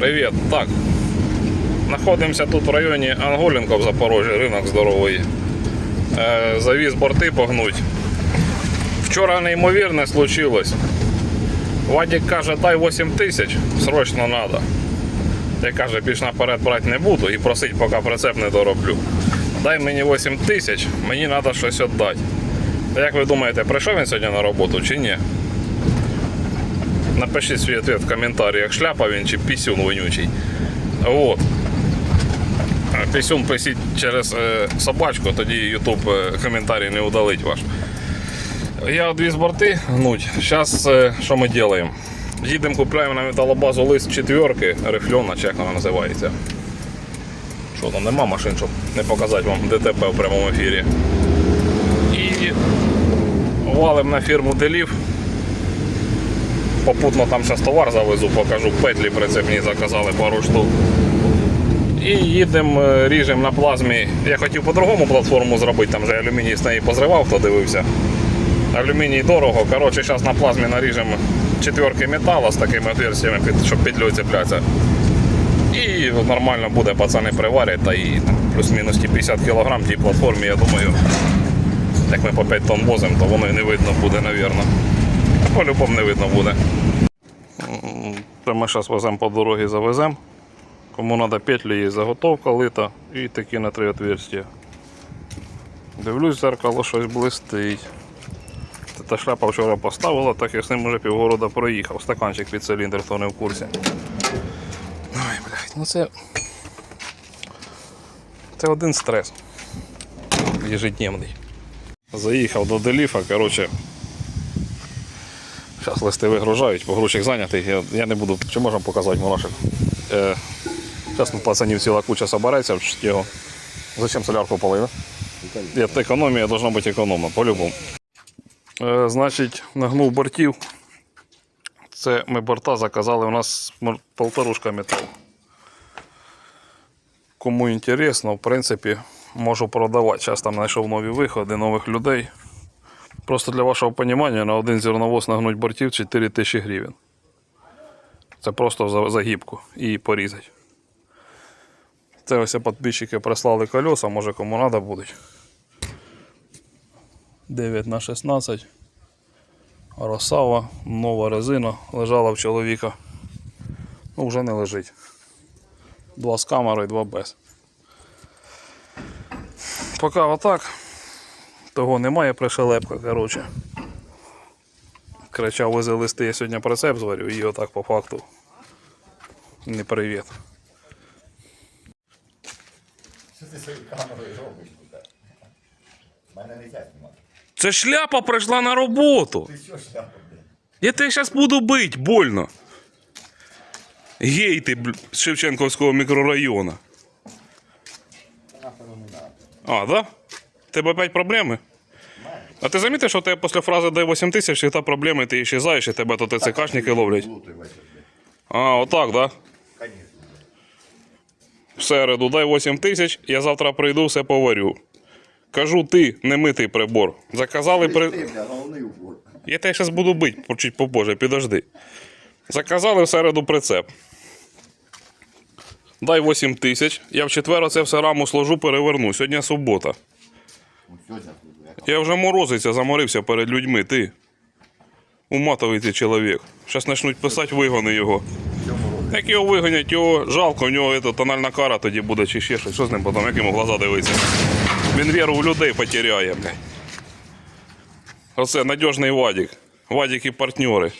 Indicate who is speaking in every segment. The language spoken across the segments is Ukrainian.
Speaker 1: Привіт. Так. Знаходимося тут в районі Анголінка в Запорожжі, ринок здоровий. Е, завіз борти погнуть. Вчора неймовірне случилось. Вадик каже, дай 8 тисяч, срочно треба. Я каже, більш наперед брати не буду і просить, поки прицеп не дороблю. Дай мені 8 тисяч, мені треба щось віддати. Як ви думаєте, прийшов він сьогодні на роботу чи ні? Напишіть свій ответ в коментарях, шляпа він чи пісюн вонючий. Вот. Пісюн писіть через е, собачку, тоді YouTube е, коментарі не удалить ваш. Я дві борти гнуть. Зараз що ми робимо? Їдемо, купляємо на металобазу лист четверки, рифльона, чи як вона називається. Що там нема машин, щоб не показати вам ДТП в прямому ефірі. І валим на фірму Делів. Попутно там зараз товар завезу, покажу петлі прицепні заказали пару штук. І їдемо, е, ріжемо на плазмі. Я хотів по-другому платформу зробити, там же алюміній з неї позривав, хто дивився. Алюміній дорого. Коротше, зараз на плазмі наріжемо четверки металу з такими отверстиями, під- щоб петлею цеплятися. І нормально буде, пацани приварять, та і плюс-мінус ті 50 кг тій платформі, я думаю, як ми по 5 тонн возимо, то воно і не видно буде, напевно. По-любому не видно буде. Це ми зараз веземо по дорозі, завеземо. Кому треба петлі, є заготовка лита і такі на три отверстия. Дивлюсь, зеркало щось блистить. Та шляпа вчора поставила, так я з ним уже півгорода проїхав. Стаканчик під циліндр, хто не в курсі. Ой, блядь, ну це. Це один стрес. Ежедневний. Заїхав до Деліфа, коротше. Зараз листи вигружають, погрузчик зайнятий. Я, я не буду. Чи можемо показати мурашик? Е, зараз на пацанів ціла куча собереться його. Зачем солярку полив? Економія должна бути економна, по-любому. Е, значить, нагнув бортів. Це ми борта заказали, у нас полторушка метал. Кому інтересно, в принципі, можу продавати. Зараз там знайшов нові виходи, нових людей. Просто для вашого розуміння, на один зерновоз нагнуть бортів 4 тисячі гривень. Це просто за загибку і порізати. Це ось підписчики прислали колеса, може кому треба будуть. 9 на 16. Росава, нова резина, лежала в чоловіка. Ну, вже не лежить. Два з камерою, два без. Поки отак. Того немає пришелепка, коротше. Кричав, вези листи, я сьогодні прицеп зварю і отак по факту. Не привіт.
Speaker 2: Що ти своєю камерою робиш тут? Мене не знімати.
Speaker 1: Це шляпа прийшла на роботу.
Speaker 2: Ти що шляпа, блядь?
Speaker 1: Я тебе зараз буду бить, больно. Гей ти бл- з Шевченківського мікрорайону.
Speaker 2: Нахуй не надо.
Speaker 1: А, да? Тебе опять проблеми? А ти замітив, що у тебе після фрази дай 8 тисяч, всегда проблеми, ти исчезаєш, і тебе то ТЦКшники ловлять. А, отак, да?
Speaker 2: Конечно.
Speaker 1: В середу дай 8 тисяч, я завтра прийду, все поварю. Кажу, ти не митий прибор. Заказали при. Я тебе зараз буду бити, по- чуть попозже, підожди. Заказали в середу прицеп. Дай 8 тисяч. Я в четвер оце все раму сложу, переверну. Сьогодні субота.
Speaker 2: Ну, сьогодні тут, блядь.
Speaker 1: Я вже морозиться, заморився перед людьми. Ти. Уматовий ти чоловік. Зараз почнуть писати вигони його. Як його вигонять, його жалко, у нього ето, тональна кара тоді буде чи ще щось. Що з ним потім, як йому глаза дивиться. Він віру в людей потеряє, блядь. Оце надіжний Вадік. Вадік і партнери.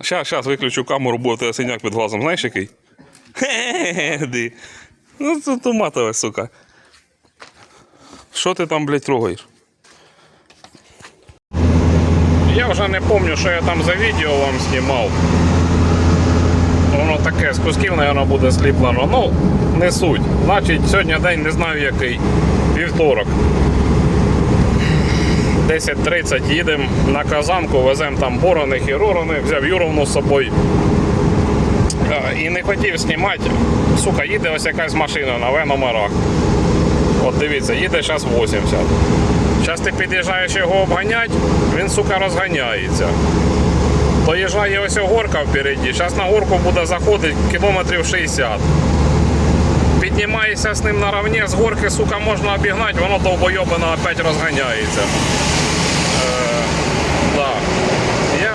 Speaker 1: Щас, щас виключу камеру, у тебе синяк під глазом. Знаєш який? Хе-хе-хе. Ну тут уматове, сука. Що ти там, блядь, трогаєш? Я вже не пам'ятаю, що я там за відео вам знімав. Воно таке з кусків, мабуть, буде зліплено. Ну, не суть. Значить, сьогодні день не знаю який. Вівторок. 10.30 їдемо на казанку, веземо там борони, хіророни, взяв Юровну з собою. І не хотів знімати. Сука, їде ось якась машина на В номерах. От дивіться, їде зараз 80. Зараз ти під'їжджаєш його обганять, він, сука, розганяється. Доїжджає ось горка впереді. Зараз на горку буде заходити кілометрів 60. Піднімаєшся з ним наравні, з горки, сука, можна обігнати, воно довбойобано опять розганяється. Е. Я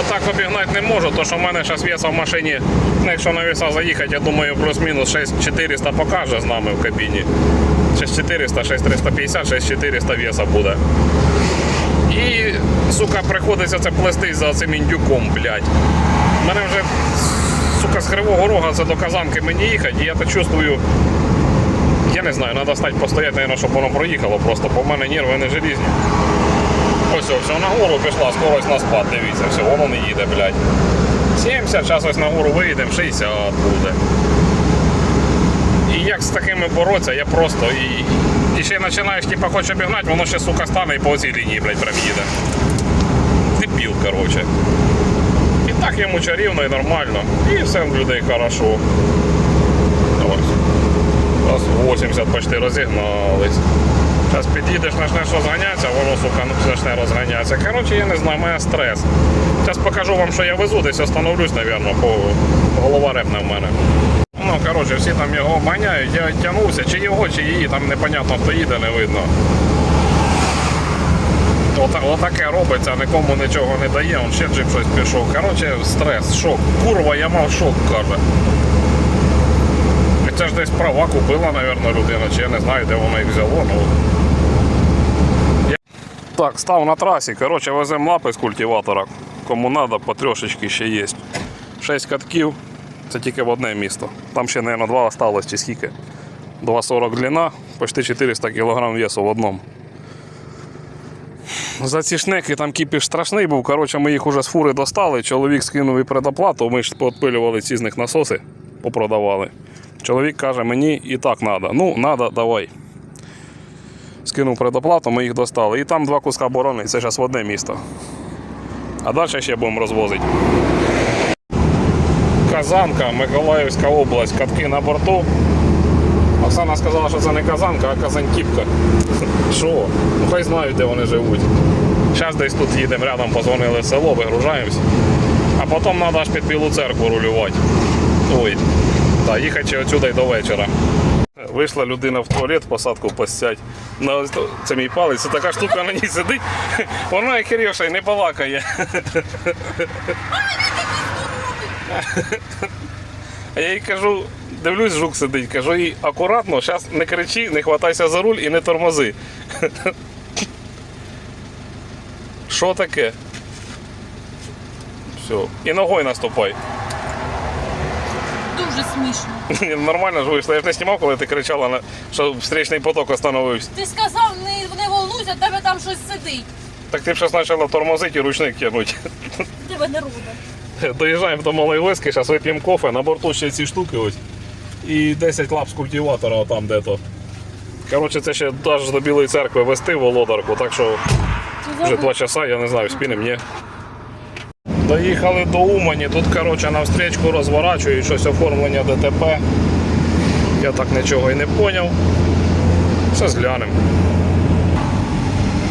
Speaker 1: отак обігнати не можу, тому що в мене зараз веса в машині, якщо на веса заїхати, я думаю, плюс-мінус 6400 покаже з нами в кабіні. 6400, 6350, 6400 веса буде. І, сука, приходиться це плести за цим індюком, блядь. Мене вже, сука, з Кривого Рога це до Казанки мені їхати, і я так чувствую. Я не знаю, треба стати постояти, наверное, щоб воно проїхало просто, бо в мене нерви не желізні. Ось, все, на гору пішла, скорость на спад, дивіться, все, воно не їде, блядь. 70, зараз ось на гору виїдемо, 60 буде. Як з такими боротися, я просто і. І ще починаєш, типа, хочеш обігнати, воно ще, сука, стане і по цій лінії, блядь, прям їде. Дебіл, короче. І так йому чарівно і нормально. І все в людей хорошо. Раз 80 почти розігнались. Зараз під'їдеш, почнеш розганятися, воно, сука, ну, почне розганятися. Коротше, я не знаю, мене стрес. Зараз покажу вам, що я везу, десь остановлюсь, мабуть, бо голова репне в мене. Ну, коротше, всі там його обганяють, я тягнувся, чи його, чи її, там непонятно хто їде, не видно. Ота, отаке робиться, нікому нічого не дає, он ще джип щось пішов. Коротше, стрес, шок. Курва, я мав шок, каже. Це ж десь права купила, мабуть, людина, чи я не знаю, де воно їх взяло. Ну. Я- Так, став на трасі. Коротше, веземо лапи з культиватора. Кому треба, по трошечки ще є. Шість катків. Це тільки в одне місто. Там ще, мабуть, два осталось чи скільки. 2,40 длина, почти 400 кг весу в одному. За ці шнеки там кіпіш страшний був. Коротше, ми їх уже з фури достали. Чоловік скинув і предоплату. Ми ж підпилювали ці з них насоси, попродавали. Чоловік каже, мені і так треба. Ну, треба, давай. Скинув предоплату, ми їх достали. І там два куска борони, це зараз в одне місто. А далі ще будемо розвозити. Казанка, Миколаївська область, катки на борту. Оксана сказала, що це не казанка, а казантіпка. Що? Ну хай знають, де вони живуть. Зараз десь тут їдемо рядом, позвонили в село, вигружаємось. А потім треба аж під Білу церкву рулювати. Ой, та їхати отсюди до вечора. Вийшла людина в туалет, посадку посять. На це мій палець, це така штука на ній сидить. Вона як Кирюша і не балакає. А я їй кажу, дивлюсь, жук сидить, кажу їй акуратно, зараз не кричи, не хватайся за руль і не тормози. Що таке? Все. І ногою наступай.
Speaker 3: Дуже смішно.
Speaker 1: Нормально ж вийшло. Я ж не знімав, коли ти кричала, що встрічний поток остановився.
Speaker 3: Ти сказав, не, не волнуйся, тебе там щось сидить.
Speaker 1: Так ти б зараз почала тормозити і ручник тягнути.
Speaker 3: Тебе не робить.
Speaker 1: Доїжджаємо до Малої Лиски, зараз вип'ємо кофе, на борту ще ці штуки ось. І 10 лап з культиватора там де-то. Коротше, це ще аж до Білої церкви вести володарку, так що вже 2 часа, я не знаю, спінем, ні. Доїхали до Умані, тут коротше, на встречку розворачують щось оформлення ДТП. Я так нічого і не зрозумів. Все зглянемо.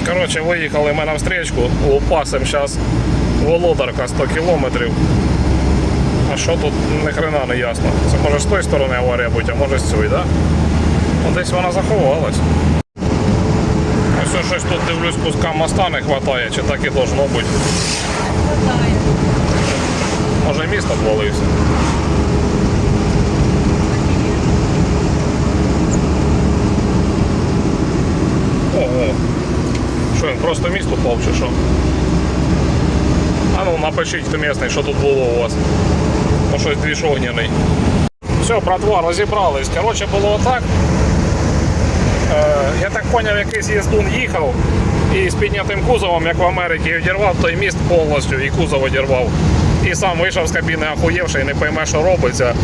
Speaker 1: Коротше, виїхали ми на встречку, лупасим зараз Володарка 100 кілометрів. А що тут ні хрена не ясно. Це може з тої сторони аварія бути, а може з цієї, так? Да? Ну, десь вона заховалась. Ось щось тут дивлюсь, куска моста не вистачає, чи так і должно бути. Може міст обвалився. Ого. Що він просто міст упав чи що? А ну напишіть хто місний, що тут було у вас. Ну щось двіж огняний. Все, братва, розібрались. Коротше, було отак. Е, я так зрозумів, якийсь їздун їхав і з піднятим кузовом, як в Америці, одірвав той міст повністю і кузов одірвав. І сам вийшов з кабіни охуєвший, не пойме, що робиться.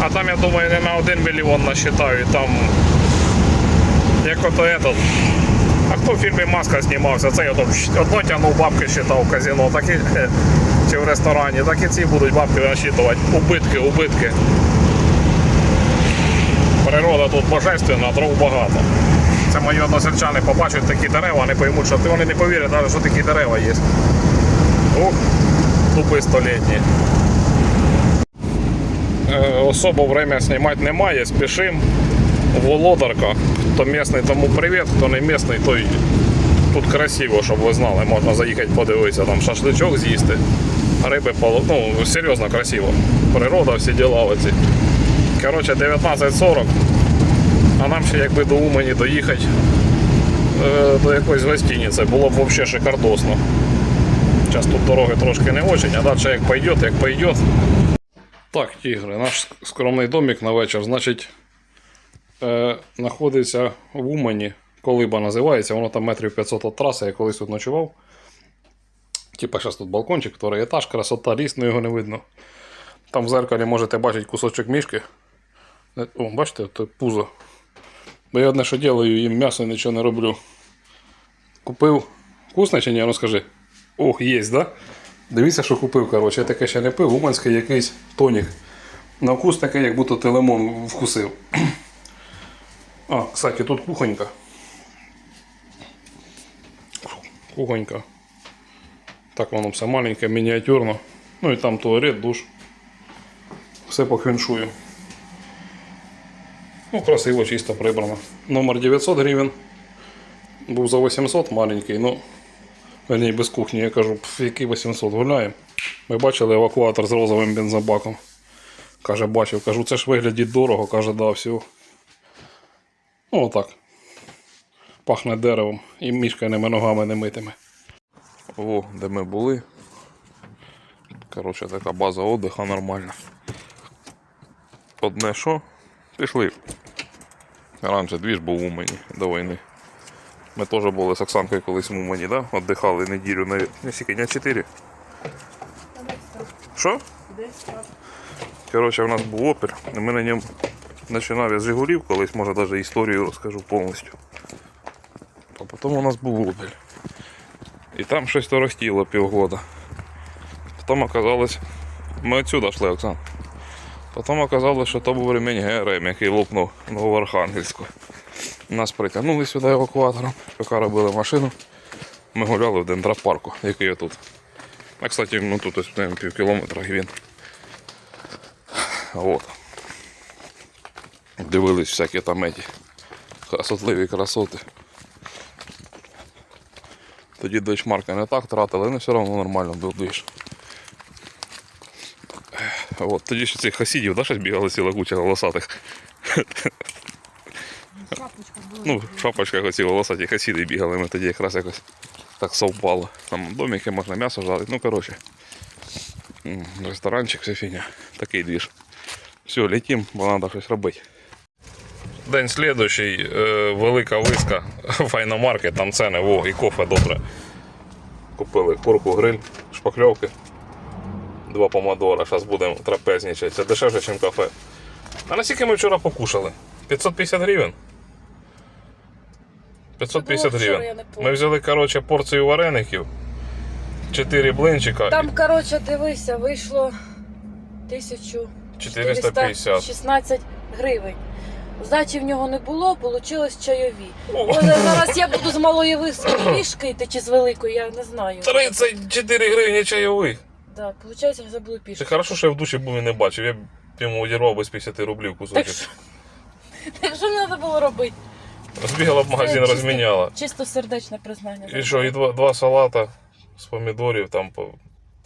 Speaker 1: А там, я думаю, не на один мільйон насчитають. Там як ото этот. А хто в фільмі Маска знімався? Ото пш, одно тягнув бабки считав в казино, так і, чи в ресторані, так і ці будуть бабки насчитувати. Убитки, убитки. Природа тут божественна, дров багато. Це мої односельчани побачать такі дерева, не поймуть, що вони не повірять, навіть, що такі дерева є. Ух. дуби столітні. Е, Особо время знімати немає, спішим. Володарка. Хто місний, тому привіт, хто не місний, той тут красиво, щоб ви знали. Можна заїхати подивитися, там шашличок з'їсти. Риби ну, серйозно красиво. Природа, всі діла оці. Коротше, 19.40. А нам ще якби до Умані доїхати е, до якоїсь гостиниці. Було б взагалі шикардосно. Зараз тут дороги трошки не очень, а далі як пойдет, як пойдет. Так, тігри, наш скромний домик на вечір, значить, е, знаходиться в Умані, Колиба називається, воно там метрів 500 від траси, я колись тут ночував. Типа зараз тут балкончик, второй етаж, красота, ліс, ну його не видно. Там в зеркалі можете бачити кусочок мішки. Е, О, бачите, це пузо. Бо я одне, що ділаю, їм м'ясо нічого не роблю. Купив. Вкусне чи ні? Скажи. Ох, є, да? Дивіться, що купив, коротше, я таке ще не пив, уманський якийсь тонік. На вкус таке, як будто ти лимон вкусив. А, кстати, тут кухонька. Кухонька. Так воно все маленьке, мініатюрно. Ну і там туалет, душ. Все по феншую. Ну, красиво, чисто прибрано. Номер 900 гривень. Був за 800 маленький, ну. Верні, без кухні. Я кажу, «Пф, який 800 гуляємо. Ми бачили евакуатор з розовим бензобаком. Каже, бачив. Кажу, це ж виглядить дорого. Каже, да, все. Ну, отак. Пахне деревом і мішканими ногами не митими. О, де ми були. Коротше, така база отдиха нормальна. Одне що? Пішли. Раніше двіж був в Умані до війни. Ми теж були з Оксанкою колись в Умані, да? Отдихали неділю на не скільки, дня 4. Що? Коротше, у нас був опір. і Ми на ньому починав із Жигулів колись, може навіть історію розкажу повністю. А потім у нас був опіль. І там щось торохтіло півгода. Потім оказалось. Ми отсюда йшли, Оксан. Потім оказалось, що то був ремінь ГРМ, який лопнув Новоархангельську. Нас притягнули сюди евакуатором, поки робили машину. Ми гуляли в дендропарку, який тут. А кстати, ну тут ось пів кілометра він. От. Дивились всякі там еті красотливі красоти. Тоді дочмарка не так тратили, але все одно нормально двіж. От, тоді ще цих хасідів, да, щось бігали ціла куча волосатих. Ну, в шапочках оці волосаті хасіди бігали, ми тоді якраз якось так совпало. Там домики можна м'ясо жарити, ну коротше. Ресторанчик, вся фігня. Такий двіж. Все, летім, бо треба щось робити. День слідуючий, е, велика виска, файномаркет, там ціни, во, і кофе добре. Купили курку, гриль, шпакльовки, два помадора, зараз будемо трапезничати. Це дешевше, ніж кафе. А наскільки ми вчора покушали? 550 гривень. 550
Speaker 3: Це було вчора,
Speaker 1: гривень. Ми взяли, коротше, порцію вареників, 4 блинчика.
Speaker 3: Там, коротше, дивися, вийшло
Speaker 1: 450.
Speaker 3: 1416 гривень. Здачі в нього не було, вийшло чайові. Може, зараз я буду з малої вишки йти чи з великої, я не знаю.
Speaker 1: 34 гривні чайових.
Speaker 3: Да, виходить, я забула
Speaker 1: Це
Speaker 3: пішки.
Speaker 1: хорошо, що я в душі був і не бачив. Я б йому одірвав без 50 рублів
Speaker 3: Так
Speaker 1: кусочок.
Speaker 3: що, так що мені треба було робити?
Speaker 1: Збігала в магазин,
Speaker 3: чисто-
Speaker 1: розміняла.
Speaker 3: Чисто сердечне признання.
Speaker 1: І що, і два, два салата з помідорів там. по-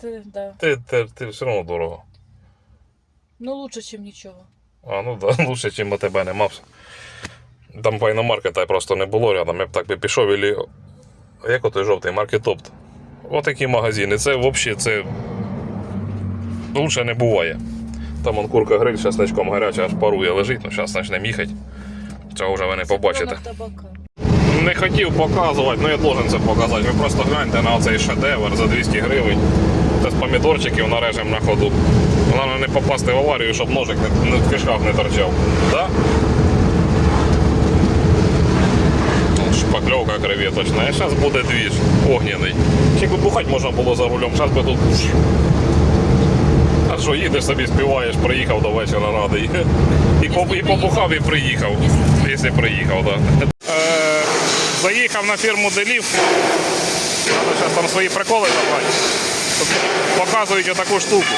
Speaker 3: Ти, да.
Speaker 1: Ти, ти, ти все одно дорого.
Speaker 3: Ну, лучше, ніж нічого.
Speaker 1: А, ну да, лучше, ніж у тебе нема. Там пайномаркета просто не було рядом, я б так би пішов і... Як отой жовтий маркетопт? Отакі магазини. Це взагалі це. Лучше не буває. Там он курка гриль з часничком гаряча, аж парує лежить, ну зараз почнемо їхати. Цього вже ви не побачите. Не хотів показувати, ну я должен це показати. Ви просто гляньте на цей шедевр за 200 гривень. Це з помідорчиків нарежемо на ходу. Головне не попасти в аварію, щоб ножик не, в кишках не торчав. Да? От Шпакльовка креветочна. І зараз буде огняний. Ще би бухати можна було за рулем, зараз би тут. А що, їдеш собі, співаєш, приїхав до вечора радий. І, і побухав, і приїхав. Якщо приїхав, так. Да. Е, заїхав на фірму Делів. Зараз там свої приколи забрати. Показують отаку штуку.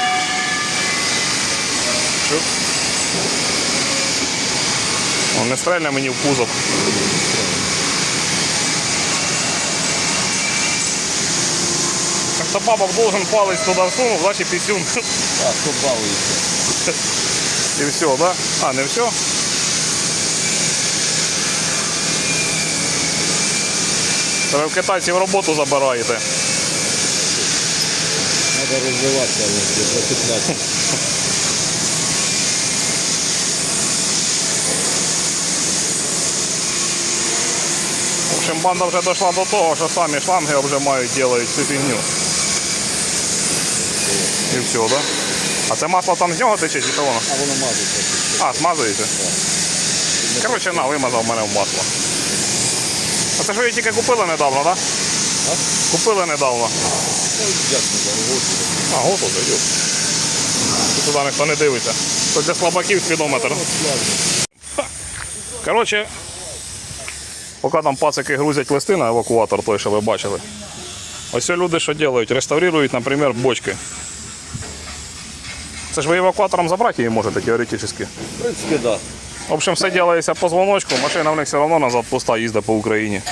Speaker 1: не стрельне мені в кузов. Якщо баба должен палець туди всунув, значить пісюн.
Speaker 2: Так, тут еще?
Speaker 1: И все. Да? А, не все? Ви в китайців роботу забираєте.
Speaker 2: Треба розвиватися, але
Speaker 1: 15. Банда вже дійшла до того, що самі шланги обжимають, делають цю фігню. І все, да? А це масло там з нього тече чи що воно?
Speaker 2: А воно мазиться.
Speaker 1: А, смазується? Коротше, на, вимазав мене в масло. А це ж ви тільки купили недавно, так? Да? Купили недавно.
Speaker 2: Ну,
Speaker 1: А, готово, йоп. Туди ніхто не дивиться. Це для слабаків спідометр. Коротше, поки там пацики грузять листи на евакуатор, той, що ви бачили. Ось люди що роблять? Реставрують, наприклад, бочки. Це ж ви евакуатором забрати її можете теоретично.
Speaker 2: В принципі, так.
Speaker 1: В общем, все делается по звоночку, машина в них все одно назад пуста їздить по Україні.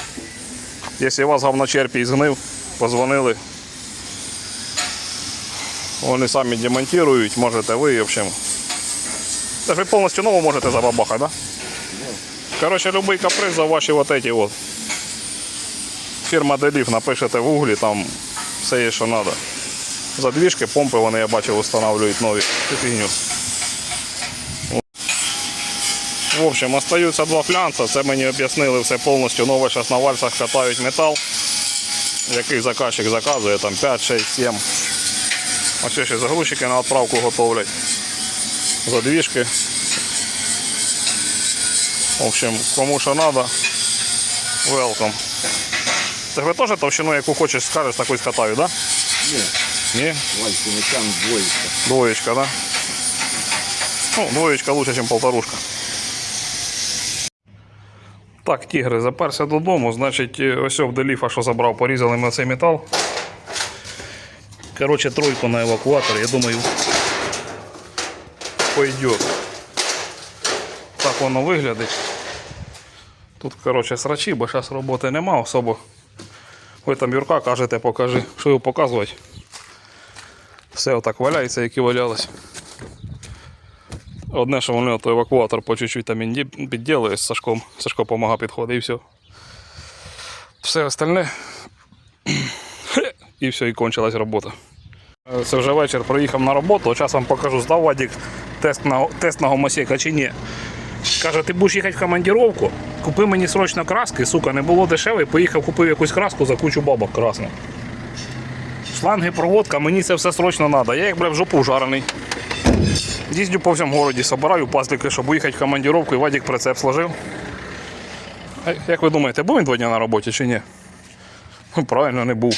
Speaker 1: Якщо у вас говночерпій згнив, позвонили. Вони самі демонтують, можете ви, в общем. Це ж ви повністю нову можете забабахати, да? Коротше, любий каприз за ваші вот эти вот. Фірма Делів напишете в углі, там все є, що треба. Задвіжки, помпи вони, я бачив, встановлюють нові. Цю. В общем, остаються два флянца. Це мені об'яснили все повністю. Нове зараз на вальсах катають метал. Який заказчик заказує, там 5, 6, 7. Ось ще загрузчики на відправку готовлять. Задвіжки. В общем, кому що треба, welcome. Ви теж товщину, яку хочеш, скажеш, таку скатаю, так? Да? Ні?
Speaker 2: вальці не там двоїться.
Speaker 1: Двоечка, да? Ну, двоечка лучше, ніж полторушка. Так, тігри, заперся додому, значить, е, ось в деліфа, що забрав, порізали ми цей метал. Коротше, тройку на евакуатор, я думаю, пойдет. Так воно виглядить. Тут, коротше, срачі, бо зараз роботи нема особо. Ви там Юрка кажете, покажи, що його показувати. Все отак валяється, як і валялось. Одне, що вони той евакуатор по чуть-чуть там підділили з Сашком. Сашко допомагає підходить і все. Все остальне. І все, і кончилась робота. Це вже вечір приїхав на роботу. Зараз вам покажу, здав Вадік тест на, тест на гомосека чи ні. Каже, ти будеш їхати в командировку, купи мені срочно краски, сука, не було дешеве, поїхав, купив якусь краску за кучу бабок красних. Шланги, проводка, мені це все срочно треба. Я як бля в жопу жарений. Їздю по всьому городі, собираю пазлики, щоб уїхати в командировку і Вадик прицеп сложив. Як ви думаєте, був він два дні на роботі чи ні? Ну, Правильно, не був.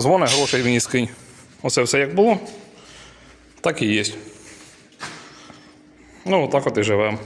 Speaker 1: Дзвони грошей мені скинь. Оце все як було, так і є. Ну, отак от і живемо.